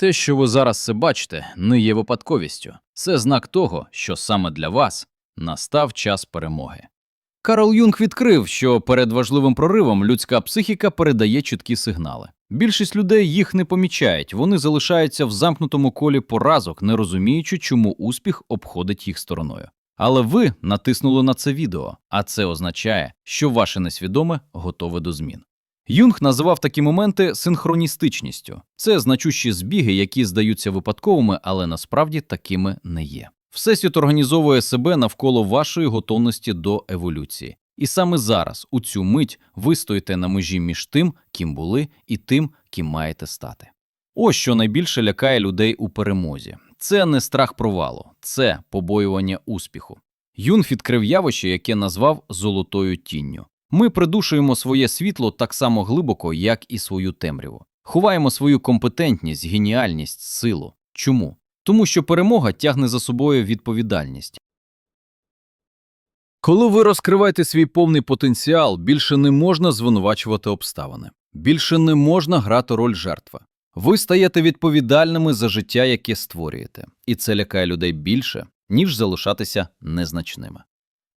Те, що ви зараз це бачите, не є випадковістю. Це знак того, що саме для вас настав час перемоги. Карл Юнг відкрив, що перед важливим проривом людська психіка передає чіткі сигнали. Більшість людей їх не помічають, вони залишаються в замкнутому колі поразок, не розуміючи, чому успіх обходить їх стороною. Але ви натиснули на це відео, а це означає, що ваше несвідоме готове до змін. Юнг називав такі моменти синхроністичністю. Це значущі збіги, які здаються випадковими, але насправді такими не є. Всесвіт організовує себе навколо вашої готовності до еволюції. І саме зараз, у цю мить, ви стоїте на межі між тим, ким були, і тим, ким маєте стати. Ось що найбільше лякає людей у перемозі. Це не страх провалу, це побоювання успіху. Юнг відкрив явище, яке назвав золотою тінню. Ми придушуємо своє світло так само глибоко, як і свою темряву. Ховаємо свою компетентність, геніальність, силу. Чому? Тому що перемога тягне за собою відповідальність. Коли ви розкриваєте свій повний потенціал, більше не можна звинувачувати обставини, більше не можна грати роль жертви. Ви стаєте відповідальними за життя, яке створюєте, і це лякає людей більше, ніж залишатися незначними.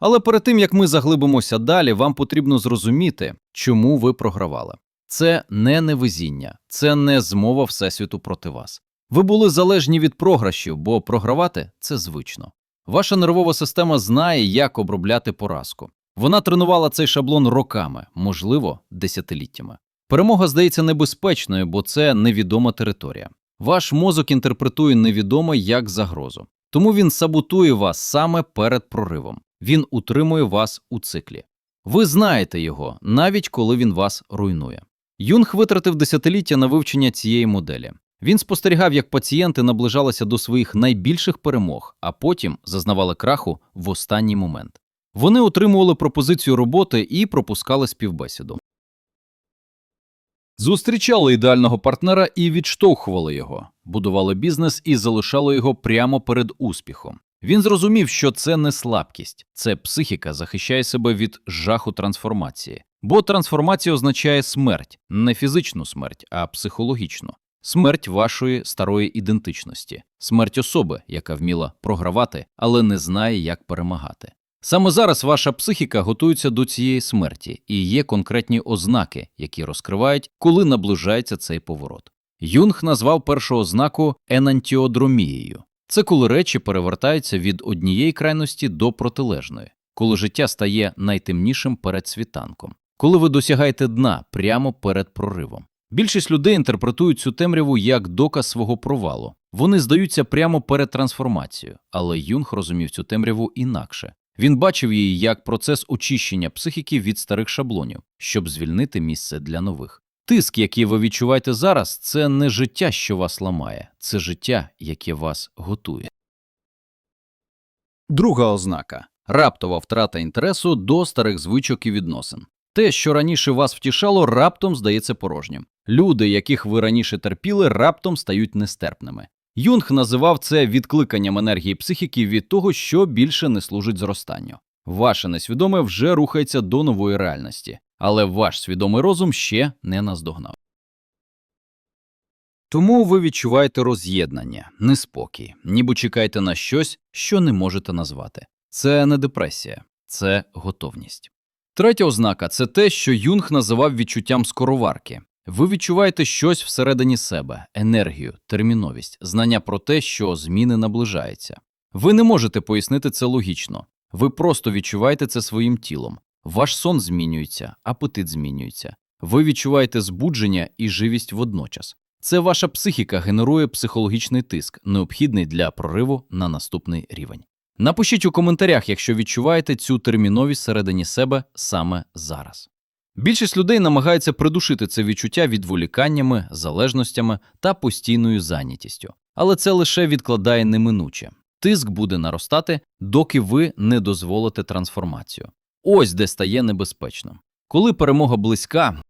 Але перед тим як ми заглибимося далі, вам потрібно зрозуміти, чому ви програвали. Це не невезіння, це не змова Всесвіту проти вас. Ви були залежні від програшів, бо програвати це звично. Ваша нервова система знає, як обробляти поразку. Вона тренувала цей шаблон роками, можливо, десятиліттями. Перемога здається небезпечною, бо це невідома територія. Ваш мозок інтерпретує невідоме як загрозу. Тому він саботує вас саме перед проривом. Він утримує вас у циклі. Ви знаєте його, навіть коли він вас руйнує. Юнг витратив десятиліття на вивчення цієї моделі. Він спостерігав, як пацієнти наближалися до своїх найбільших перемог, а потім зазнавали краху в останній момент. Вони отримували пропозицію роботи і пропускали співбесіду. Зустрічали ідеального партнера і відштовхували його, будували бізнес і залишали його прямо перед успіхом. Він зрозумів, що це не слабкість, це психіка захищає себе від жаху трансформації. Бо трансформація означає смерть, не фізичну смерть, а психологічну. Смерть вашої старої ідентичності, смерть особи, яка вміла програвати, але не знає, як перемагати. Саме зараз ваша психіка готується до цієї смерті, і є конкретні ознаки, які розкривають, коли наближається цей поворот. Юнг назвав першу ознаку енантіодромією. Це коли речі перевертаються від однієї крайності до протилежної, коли життя стає найтемнішим перед світанком, коли ви досягаєте дна прямо перед проривом. Більшість людей інтерпретують цю темряву як доказ свого провалу. Вони здаються прямо перед трансформацією, але Юнг розумів цю темряву інакше. Він бачив її як процес очищення психіки від старих шаблонів, щоб звільнити місце для нових. Тиск, який ви відчуваєте зараз, це не життя, що вас ламає, це життя, яке вас готує. Друга ознака раптова втрата інтересу до старих звичок і відносин. Те, що раніше вас втішало, раптом здається порожнім. Люди, яких ви раніше терпіли, раптом стають нестерпними. Юнг називав це відкликанням енергії психіки від того, що більше не служить зростанню. Ваше несвідоме вже рухається до нової реальності, але ваш свідомий розум ще не наздогнав. Тому ви відчуваєте роз'єднання, неспокій, ніби чекаєте на щось, що не можете назвати. Це не депресія, це готовність. Третя ознака це те, що Юнг називав відчуттям скороварки. Ви відчуваєте щось всередині себе, енергію, терміновість, знання про те, що зміни наближаються. Ви не можете пояснити це логічно, ви просто відчуваєте це своїм тілом. Ваш сон змінюється, апетит змінюється. Ви відчуваєте збудження і живість водночас. Це ваша психіка генерує психологічний тиск, необхідний для прориву на наступний рівень. Напишіть у коментарях, якщо відчуваєте цю терміновість всередині себе саме зараз. Більшість людей намагається придушити це відчуття відволіканнями, залежностями та постійною зайнятістю, але це лише відкладає неминуче. Тиск буде наростати, доки ви не дозволите трансформацію. Ось де стає небезпечно. Коли перемога близька,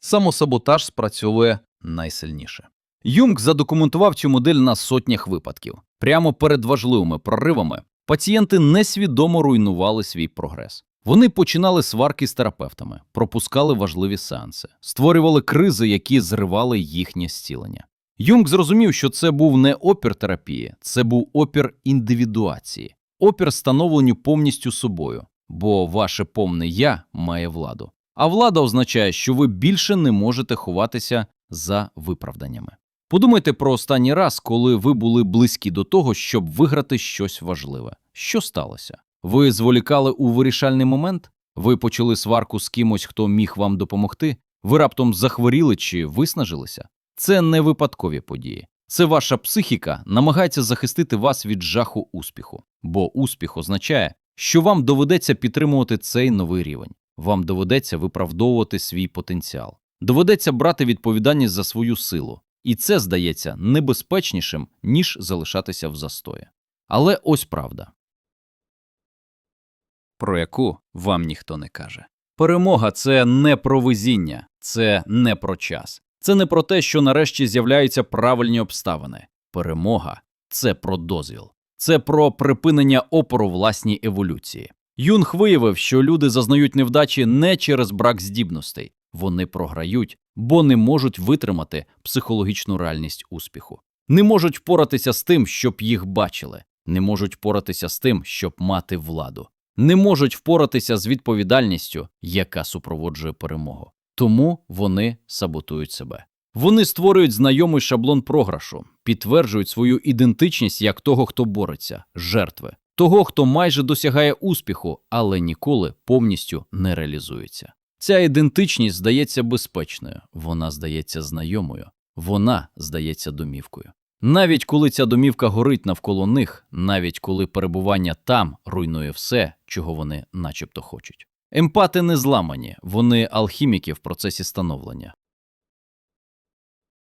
самосаботаж спрацьовує найсильніше. Юнг задокументував цю модель на сотнях випадків. Прямо перед важливими проривами пацієнти несвідомо руйнували свій прогрес. Вони починали сварки з терапевтами, пропускали важливі сеанси, створювали кризи, які зривали їхнє зцілення. Юнг зрозумів, що це був не опір терапії, це був опір індивідуації, опір становленню повністю собою, бо ваше повне я має владу. А влада означає, що ви більше не можете ховатися за виправданнями. Подумайте про останній раз, коли ви були близькі до того, щоб виграти щось важливе. Що сталося? Ви зволікали у вирішальний момент? Ви почали сварку з кимось, хто міг вам допомогти? Ви раптом захворіли чи виснажилися? Це не випадкові події. Це ваша психіка намагається захистити вас від жаху успіху, бо успіх означає, що вам доведеться підтримувати цей новий рівень. Вам доведеться виправдовувати свій потенціал, доведеться брати відповідальність за свою силу, і це здається небезпечнішим, ніж залишатися в застої. Але ось правда, про яку вам ніхто не каже. Перемога це не про везіння, це не про час. Це не про те, що нарешті з'являються правильні обставини. Перемога це про дозвіл, це про припинення опору власній еволюції. Юнг виявив, що люди зазнають невдачі не через брак здібностей, вони програють, бо не можуть витримати психологічну реальність успіху, не можуть впоратися з тим, щоб їх бачили, не можуть впоратися з тим, щоб мати владу, не можуть впоратися з відповідальністю, яка супроводжує перемогу. Тому вони саботують себе. Вони створюють знайомий шаблон програшу, підтверджують свою ідентичність як того, хто бореться, жертви, того, хто майже досягає успіху, але ніколи повністю не реалізується. Ця ідентичність здається безпечною, вона здається знайомою, вона здається домівкою. Навіть коли ця домівка горить навколо них, навіть коли перебування там руйнує все, чого вони начебто хочуть. Емпати не зламані, вони алхіміки в процесі становлення.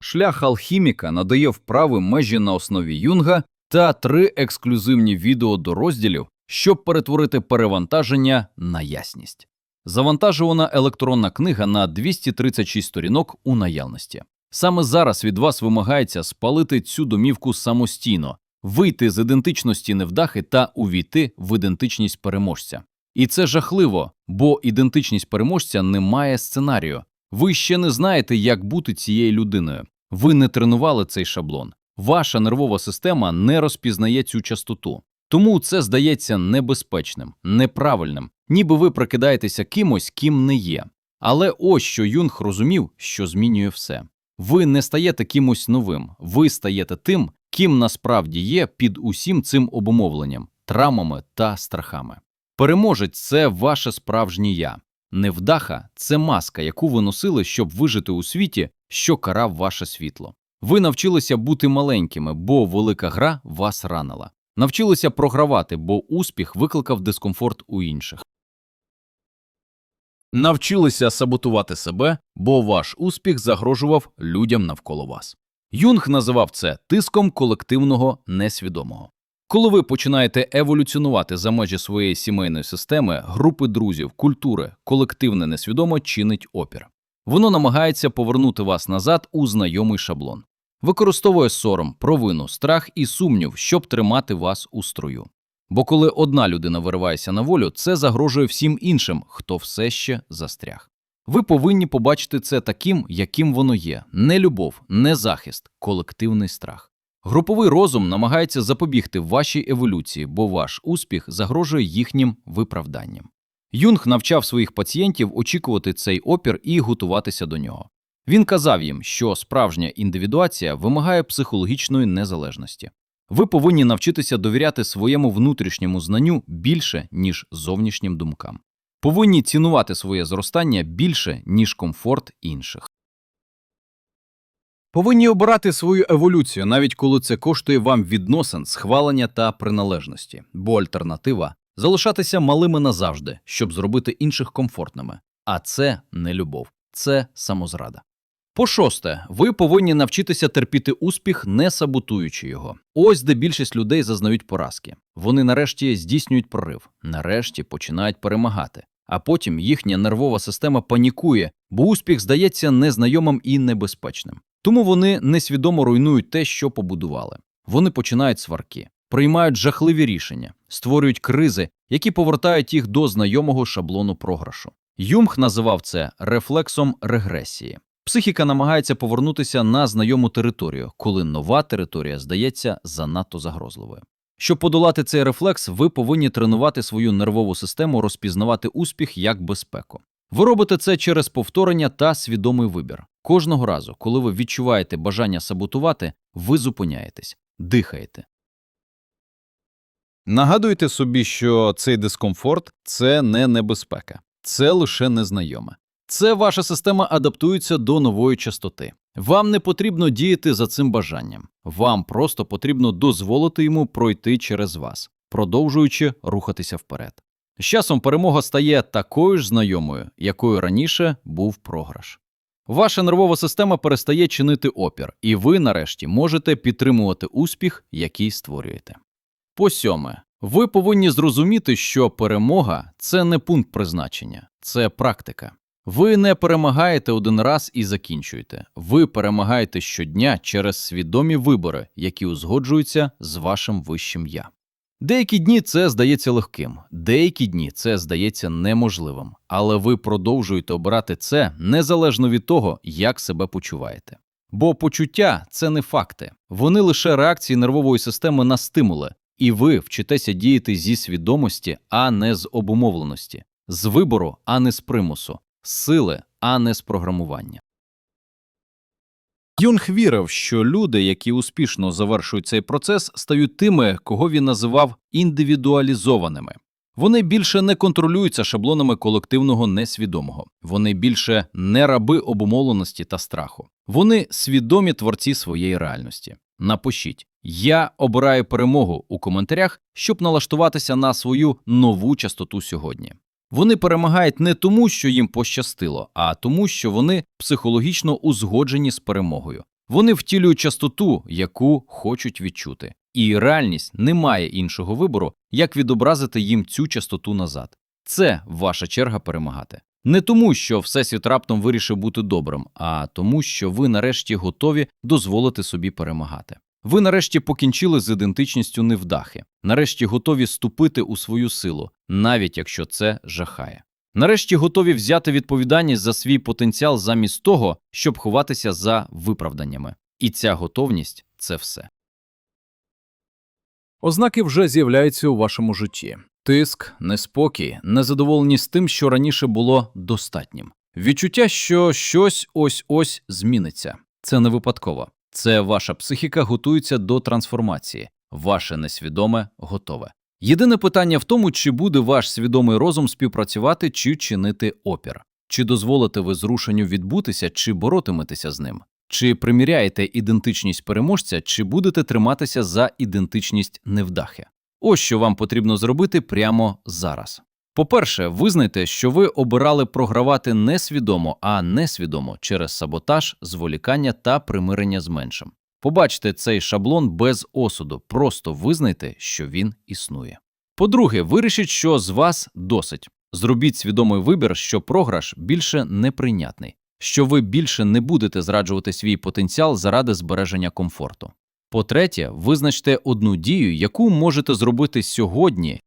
Шлях алхіміка надає вправи межі на основі юнга та три ексклюзивні відео до розділів, щоб перетворити перевантаження на ясність. Завантажувана електронна книга на 236 сторінок у наявності. Саме зараз від вас вимагається спалити цю домівку самостійно, вийти з ідентичності невдахи та увійти в ідентичність переможця. І це жахливо, бо ідентичність переможця не має сценарію. Ви ще не знаєте, як бути цією людиною. Ви не тренували цей шаблон. Ваша нервова система не розпізнає цю частоту. Тому це здається небезпечним, неправильним, ніби ви прикидаєтеся кимось, ким не є. Але ось що Юнг розумів, що змінює все. Ви не стаєте кимось новим, ви стаєте тим, ким насправді є під усім цим обумовленням, травмами та страхами. Переможець це ваше справжнє я. Невдаха це маска, яку ви носили, щоб вижити у світі, що карав ваше світло. Ви навчилися бути маленькими, бо велика гра вас ранила. Навчилися програвати, бо успіх викликав дискомфорт у інших. Навчилися саботувати себе, бо ваш успіх загрожував людям навколо вас. Юнг називав це тиском колективного несвідомого. Коли ви починаєте еволюціонувати за межі своєї сімейної системи, групи друзів, культури, колективне несвідомо чинить опір. Воно намагається повернути вас назад у знайомий шаблон, використовує сором, провину, страх і сумнів, щоб тримати вас у строю. Бо коли одна людина виривається на волю, це загрожує всім іншим, хто все ще застряг. Ви повинні побачити це таким, яким воно є: не любов, не захист, колективний страх. Груповий розум намагається запобігти вашій еволюції, бо ваш успіх загрожує їхнім виправданням. Юнг навчав своїх пацієнтів очікувати цей опір і готуватися до нього. Він казав їм, що справжня індивідуація вимагає психологічної незалежності. Ви повинні навчитися довіряти своєму внутрішньому знанню більше, ніж зовнішнім думкам. Повинні цінувати своє зростання більше, ніж комфорт інших. Повинні обирати свою еволюцію, навіть коли це коштує вам відносин, схвалення та приналежності, бо альтернатива залишатися малими назавжди, щоб зробити інших комфортними. А це не любов, це самозрада. По шосте, ви повинні навчитися терпіти успіх, не саботуючи його. Ось де більшість людей зазнають поразки. Вони нарешті здійснюють прорив, нарешті починають перемагати. А потім їхня нервова система панікує, бо успіх здається незнайомим і небезпечним. Тому вони несвідомо руйнують те, що побудували. Вони починають сварки, приймають жахливі рішення, створюють кризи, які повертають їх до знайомого шаблону програшу. Юнг називав це рефлексом регресії. Психіка намагається повернутися на знайому територію, коли нова територія здається занадто загрозливою. Щоб подолати цей рефлекс, ви повинні тренувати свою нервову систему розпізнавати успіх як безпеку. Ви робите це через повторення та свідомий вибір. Кожного разу, коли ви відчуваєте бажання саботувати, ви зупиняєтесь, дихаєте. Нагадуйте собі, що цей дискомфорт це не небезпека, це лише незнайоме. Це ваша система адаптується до нової частоти. Вам не потрібно діяти за цим бажанням. Вам просто потрібно дозволити йому пройти через вас, продовжуючи рухатися вперед. З часом перемога стає такою ж знайомою, якою раніше був програш. Ваша нервова система перестає чинити опір, і ви, нарешті, можете підтримувати успіх, який створюєте. По сьоме, ви повинні зрозуміти, що перемога це не пункт призначення, це практика. Ви не перемагаєте один раз і закінчуєте. Ви перемагаєте щодня через свідомі вибори, які узгоджуються з вашим вищим я. Деякі дні це здається легким, деякі дні це здається неможливим, але ви продовжуєте обирати це незалежно від того, як себе почуваєте. Бо почуття це не факти, вони лише реакції нервової системи на стимули, і ви вчитеся діяти зі свідомості, а не з обумовленості, з вибору, а не з примусу, з сили, а не з програмування. Юнг вірив, що люди, які успішно завершують цей процес, стають тими, кого він називав індивідуалізованими. Вони більше не контролюються шаблонами колективного несвідомого. Вони більше не раби обумовленості та страху. Вони свідомі творці своєї реальності. Напишіть Я обираю перемогу у коментарях, щоб налаштуватися на свою нову частоту сьогодні. Вони перемагають не тому, що їм пощастило, а тому, що вони психологічно узгоджені з перемогою. Вони втілюють частоту, яку хочуть відчути. І реальність не має іншого вибору, як відобразити їм цю частоту назад. Це ваша черга перемагати. Не тому, що Всесвіт раптом вирішив бути добрим, а тому, що ви нарешті готові дозволити собі перемагати. Ви нарешті покінчили з ідентичністю невдахи, нарешті готові ступити у свою силу, навіть якщо це жахає. Нарешті готові взяти відповідальність за свій потенціал замість того, щоб ховатися за виправданнями. І ця готовність це все. Ознаки вже з'являються у вашому житті: тиск, неспокій, незадоволеність тим, що раніше було достатнім. Відчуття, що щось ось ось зміниться. Це не випадково. Це ваша психіка готується до трансформації, ваше несвідоме готове. Єдине питання в тому, чи буде ваш свідомий розум співпрацювати чи чинити опір, чи дозволите ви зрушенню відбутися, чи боротиметеся з ним, чи приміряєте ідентичність переможця, чи будете триматися за ідентичність невдахи. Ось що вам потрібно зробити прямо зараз. По-перше, визнайте, що ви обирали програвати не свідомо, а несвідомо через саботаж, зволікання та примирення з меншим. Побачте цей шаблон без осуду, просто визнайте, що він існує. По-друге, вирішіть, що з вас досить. Зробіть свідомий вибір, що програш більше неприйнятний, що ви більше не будете зраджувати свій потенціал заради збереження комфорту. По-третє, визначте одну дію, яку можете зробити сьогодні,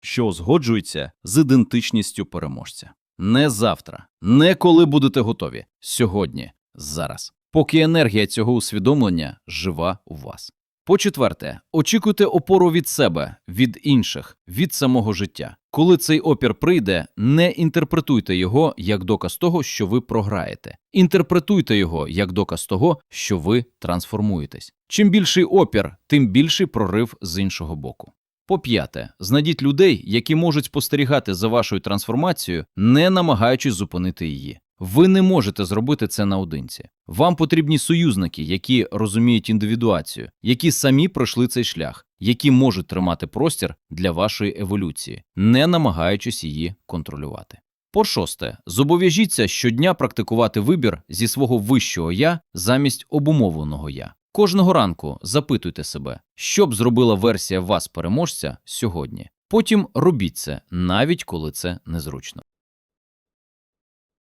що узгоджується з ідентичністю переможця. Не завтра, не коли будете готові. Сьогодні, зараз. Поки енергія цього усвідомлення жива у вас. По-четверте, очікуйте опору від себе, від інших, від самого життя. Коли цей опір прийде, не інтерпретуйте його як доказ того, що ви програєте. Інтерпретуйте його як доказ того, що ви трансформуєтесь. Чим більший опір, тим більший прорив з іншого боку. По-п'яте, знайдіть людей, які можуть спостерігати за вашою трансформацією, не намагаючись зупинити її. Ви не можете зробити це наодинці. Вам потрібні союзники, які розуміють індивідуацію, які самі пройшли цей шлях, які можуть тримати простір для вашої еволюції, не намагаючись її контролювати. По шосте, зобов'яжіться щодня практикувати вибір зі свого вищого я замість обумовленого я. Кожного ранку запитуйте себе, що б зробила версія вас переможця сьогодні. Потім робіть це, навіть коли це незручно.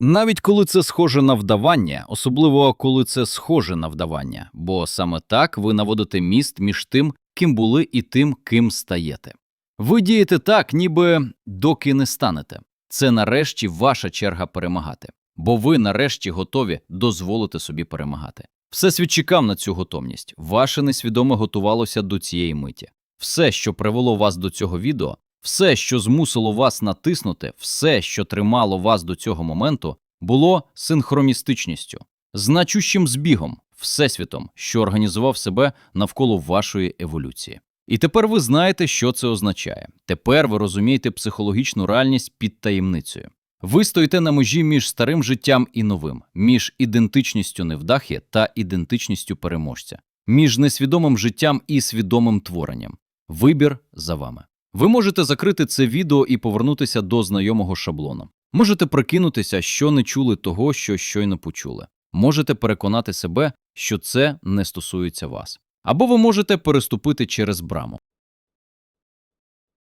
Навіть коли це схоже на вдавання, особливо коли це схоже на вдавання, бо саме так ви наводите міст між тим, ким були, і тим, ким стаєте. Ви дієте так, ніби доки не станете. Це нарешті ваша черга перемагати, бо ви нарешті готові дозволити собі перемагати. Всесвіт чекав на цю готовність. Ваше несвідоме готувалося до цієї миті. Все, що привело вас до цього відео, все, що змусило вас натиснути, все, що тримало вас до цього моменту, було синхроністичністю, значущим збігом, всесвітом, що організував себе навколо вашої еволюції. І тепер ви знаєте, що це означає. Тепер ви розумієте психологічну реальність під таємницею. Ви стоїте на межі між старим життям і новим, між ідентичністю невдахи та ідентичністю переможця, між несвідомим життям і свідомим творенням. Вибір за вами. Ви можете закрити це відео і повернутися до знайомого шаблону. Можете прикинутися, що не чули того, що щойно почули. Можете переконати себе, що це не стосується вас. Або ви можете переступити через браму.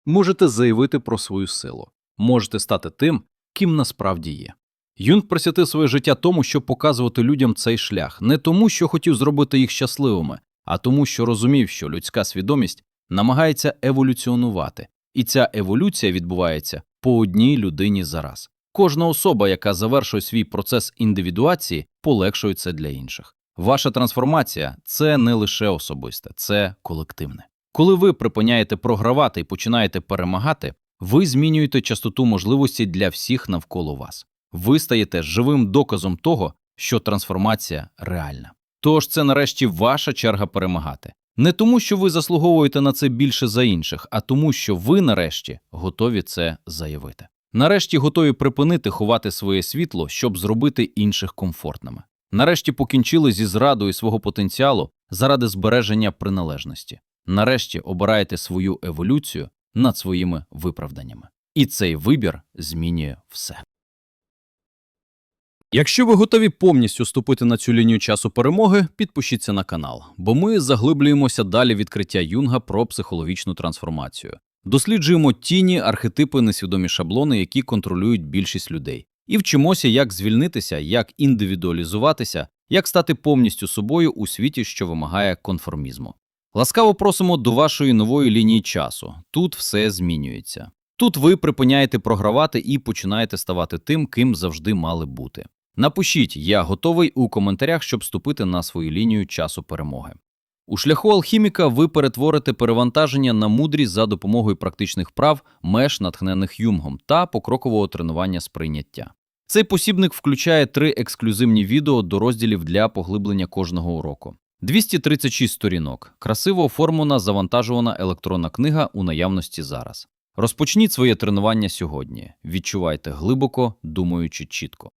Можете заявити про свою силу. Можете стати тим, ким насправді є. Юнг присвятив своє життя тому, щоб показувати людям цей шлях, не тому, що хотів зробити їх щасливими, а тому, що розумів, що людська свідомість намагається еволюціонувати, і ця еволюція відбувається по одній людині за раз. Кожна особа, яка завершує свій процес індивідуації, полегшує це для інших. Ваша трансформація це не лише особисте, це колективне. Коли ви припиняєте програвати і починаєте перемагати, ви змінюєте частоту можливості для всіх навколо вас. Ви стаєте живим доказом того, що трансформація реальна. Тож це нарешті ваша черга перемагати. Не тому, що ви заслуговуєте на це більше за інших, а тому, що ви нарешті готові це заявити. Нарешті готові припинити ховати своє світло, щоб зробити інших комфортними. Нарешті покінчили зі зрадою свого потенціалу заради збереження приналежності. Нарешті обираєте свою еволюцію над своїми виправданнями. І цей вибір змінює все. Якщо ви готові повністю ступити на цю лінію часу перемоги, підпишіться на канал, бо ми заглиблюємося далі відкриття Юнга про психологічну трансформацію. Досліджуємо тіні, архетипи, несвідомі шаблони, які контролюють більшість людей, і вчимося, як звільнитися, як індивідуалізуватися, як стати повністю собою у світі, що вимагає конформізму. Ласкаво просимо до вашої нової лінії часу. Тут все змінюється. Тут ви припиняєте програвати і починаєте ставати тим, ким завжди мали бути. Напишіть Я готовий у коментарях, щоб вступити на свою лінію часу перемоги. У шляху алхіміка ви перетворите перевантаження на мудрість за допомогою практичних прав, меж, натхнених Юнгом та покрокового тренування сприйняття. Цей посібник включає три ексклюзивні відео до розділів для поглиблення кожного уроку. 236 сторінок, красиво оформлена завантажувана електронна книга у наявності зараз. Розпочніть своє тренування сьогодні. Відчувайте глибоко, думаючи чітко.